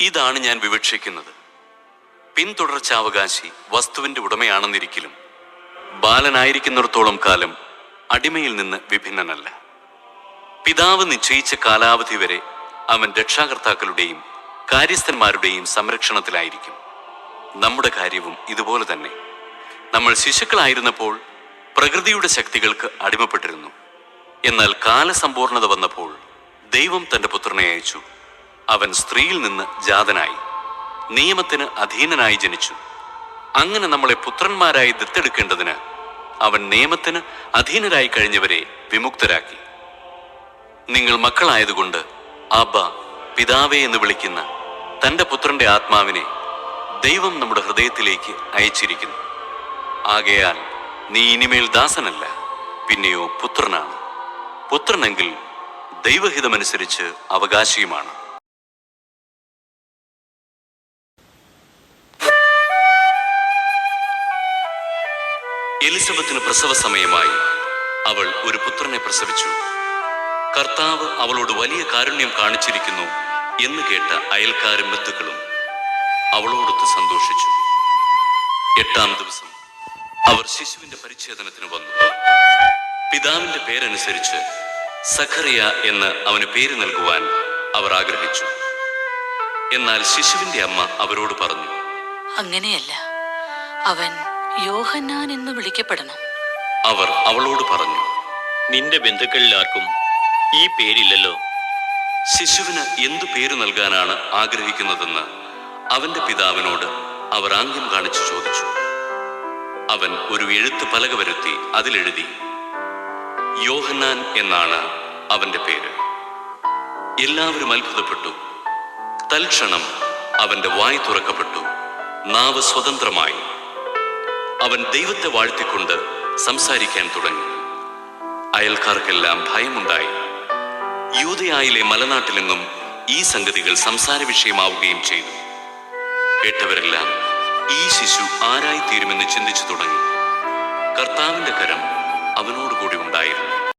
ഇതാണ് ഞാൻ വിവക്ഷിക്കുന്നത്. പിന്തുടർച്ചാവകാശി വസ്തുവിന്റെ ഉടമയാണെന്നിരിക്കലും ബാലനായിരിക്കുന്നിടത്തോളം കാലം അടിമയിൽ നിന്ന് വിഭിന്നനല്ല. പിതാവ് നിശ്ചയിച്ച കാലാവധി വരെ അവൻ രക്ഷാകർത്താക്കളുടെയും കാര്യസ്ഥന്മാരുടെയും സംരക്ഷണത്തിലായിരിക്കും. നമ്മുടെ കാര്യവും ഇതുപോലെ തന്നെ. നമ്മൾ ശിശുക്കളായിരുന്നപ്പോൾ പ്രകൃതിയുടെ ശക്തികൾക്ക് അടിമപ്പെട്ടിരുന്നു. എന്നാൽ കാലസമ്പൂർണത വന്നപ്പോൾ ദൈവം തന്റെ പുത്രനെ അയച്ചു. അവൻ സ്ത്രീയിൽ നിന്ന് ജാതനായി നിയമത്തിന് അധീനനായി ജനിച്ചു. അങ്ങനെ നമ്മളെ പുത്രന്മാരായി ദത്തെടുക്കേണ്ടതിന് അവൻ നിയമത്തിന് അധീനരായി കഴിഞ്ഞവരെ വിമുക്തരാക്കി. നിങ്ങൾ മക്കളായതുകൊണ്ട് അബ്ബ പിതാവേ എന്ന് വിളിക്കുന്ന തന്റെ പുത്രന്റെ ആത്മാവിനെ ദൈവം നമ്മുടെ ഹൃദയത്തിലേക്ക് അയച്ചിരിക്കുന്നു. ആകയാൽ നീ ഇനിമേൽ ദാസനല്ല പിന്നെയോ പുത്രനാണ്. പുത്രനെങ്കിൽ ദൈവഹിതമനുസരിച്ച് അവകാശിയുമാണ്. എലിസബത്തിന് പ്രസവ സമയമായി അവൾ ഒരു പുത്രനെ പ്രസവിച്ചു. കർത്താവ് അവളോട് വലിയ കാരുണ്യം കാണിച്ചിരിക്കുന്നു എന്ന് കേട്ട അയൽക്കാരും ബന്ധുക്കളും അവളോടൊത്ത് സന്തോഷിച്ചു. എട്ടാം ദിവസം അവർ ശിശുവിന്റെ പരിച്ഛേദനത്തിന് വന്നു. പിതാവിന്റെ പേരനുസരിച്ച് സഖറിയ എന്ന് അവന് പേര് നൽകുവാൻ അവർ ആഗ്രഹിച്ചു. എന്നാൽ ശിശുവിന്റെ അമ്മ അവരോട് പറഞ്ഞു അങ്ങനെയല്ല. അവൻ യോഹന്നാൻ എന്ന് വിളിക്കപ്പെടണം. അവർ അവളോട് പറഞ്ഞു നിന്റെ ബന്ധുക്കളിൽ ആർക്കും ഈ പേരില്ലല്ലോ. ശിശുവിന് എന്തു പേര് നൽകാനാണ് ആഗ്രഹിക്കുന്നതെന്ന് അവന്റെ പിതാവിനോട് അവർ ആംഗ്യം കാണിച്ചു ചോദിച്ചു. അവൻ ഒരു എഴുത്ത് പലക വരുത്തി അതിലെഴുതി യോഹന്നാൻ എന്നാണ് അവന്റെ പേര്. എല്ലാവരും അത്ഭുതപ്പെട്ടു. തൽക്ഷണം അവന്റെ വായ് തുറക്കപ്പെട്ടു. നാവ് സ്വതന്ത്രമായി. അവൻ ദൈവത്തെ വാഴ്ത്തിക്കൊണ്ട് സംസാരിക്കാൻ തുടങ്ങി. അയൽക്കാർക്കെല്ലാം ഭയമുണ്ടായി. യൂതയായിലെ മലനാട്ടിൽ നിന്നും ഈ സംഗതികൾ സംസാര വിഷയമാവുകയും ചെയ്തു. കേട്ടവരെല്ലാം ഈ ശിശു ആരായിത്തീരുമെന്ന് ചിന്തിച്ചു തുടങ്ങി. കർത്താവിന്റെ കരം അവനോടുകൂടി ഉണ്ടായിരുന്നു.